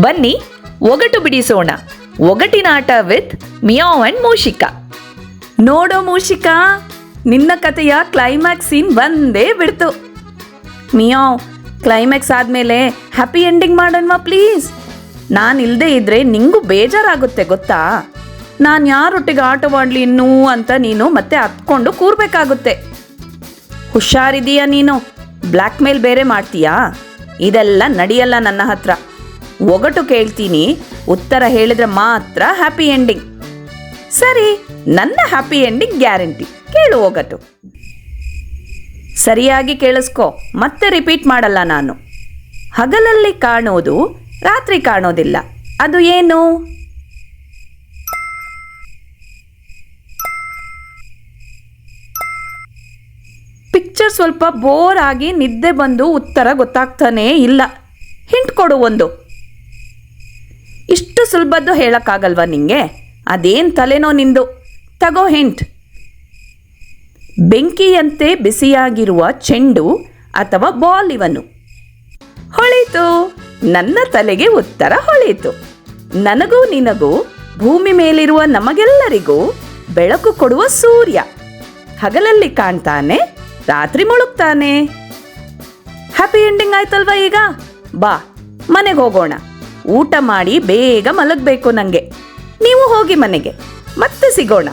ಬನ್ನಿ, ಒಗಟು ಬಿಡಿಸೋಣ. ಒಗಟಿನ ಆಟ with ಮಿಯಾವ್ and ಮೂಷಿಕಾ. ನೋಡೋ ಮೂಷಿಕಾ, ನಿನ್ನ ಕಥೆಯ ಕ್ಲೈಮ್ಯಾಕ್ಸ್ ಸೀನ್ ಬಂದೇ ಬಿಡ್ತು. ಮಿಯಾವ್ ಕ್ಲೈಮ್ಯಾಕ್ಸ್ ಆದಮೇಲೆ ಹ್ಯಾಪಿ ಎಂಡಿಂಗ್ ಮಾಡೋಣವಾ ಪ್ಲೀಸ್. ನಾನು ಇಲ್ಲದೆ ಇದ್ರೆ ನಿಂಗೂ ಬೇಜಾರಾಗುತ್ತೆ, ಗೊತ್ತಾ? ನಾನು ಯಾರೊಟ್ಟಿಗೆ ಆಟವಾಡಲಿ ಇನ್ನೂ ಅಂತ ನೀನು ಮತ್ತೆ ಹತ್ಕೊಂಡು ಕೂರ್ಬೇಕಾಗುತ್ತೆ. ಹುಷಾರಿದೀಯಾ ನೀನು. ಬ್ಲ್ಯಾಕ್ ಮೇಲ್ ಬೇರೆ ಮಾಡ್ತೀಯಾ? ಇದೆಲ್ಲ ನಡೆಯಲ್ಲ ನನ್ನ ಹತ್ರ. ಒಗಟು ಕೇಳ್ತೀನಿ. ಉತ್ತರ ಹೇಳಿದ್ರೆ ಮಾತ್ರ ಹ್ಯಾಪಿ ಎಂಡಿಂಗ್ ಸರಿ, ನನ್ನ ಹ್ಯಾಪಿ ಎಂಡಿಂಗ್ ಗ್ಯಾರಂಟಿ ಕೇಳು ಒಗಟು. ಸರಿಯಾಗಿ ಕೇಳಿಸ್ಕೋ. ಮತ್ತೆ ರಿಪೀಟ್ ಮಾಡಲ್ಲ ನಾನು. ಹಗಲಲ್ಲಿ ಕಾಣೋದು, ರಾತ್ರಿ ಕಾಣೋದಿಲ್ಲ. ಅದು ಏನು? ಪಿಕ್ಚರ್ ಸ್ವಲ್ಪ ಬೋರ್ ಆಗಿ ನಿದ್ದೆ ಬಂದು ಉತ್ತರ ಗೊತ್ತಾಗ್ತಾನೇ ಇಲ್ಲ. ಹಿಂಟ್ ಕೊಡು ಒಂದು. ಇಷ್ಟು ಸುಲಭದ್ದು ಹೇಳೋಕ್ಕಾಗಲ್ವಾ ನಿಂಗೆ? ಅದೇನು ತಲೆನೋ ನಿಂದು? ತಗೋ ಹಿಂಟ್ ಬೆಂಕಿಯಂತೆ ಬಿಸಿಯಾಗಿರುವ ಚೆಂಡು ಅಥವಾ ಬಾಲ್ ಇವನು. ಹೊಳೀತು. ನನ್ನ ತಲೆಗೆ ಉತ್ತರ ಹೊಳಿತು. ನನಗೂ ನಿನಗೂ ಭೂಮಿ ಮೇಲಿರುವ ನಮಗೆಲ್ಲರಿಗೂ ಬೆಳಕು ಕೊಡುವ ಸೂರ್ಯ. ಹಗಲಲ್ಲಿ ಕಾಣ್ತಾನೆ, ರಾತ್ರಿ ಮುಳುಗ್ತಾನೆ. ಹ್ಯಾಪಿ ಎಂಡಿಂಗ್ ಆಯ್ತಲ್ವಾ ಈಗ? ಬಾ, ಮನೆಗೆ ಹೋಗೋಣ. ಊಟ ಮಾಡಿ ಬೇಗ ಮಲಗಬೇಕು ನನಗೆ ನೀವು ಹೋಗಿ ಮನೆಗೆ. ಮತ್ತೆ ಸಿಗೋಣ.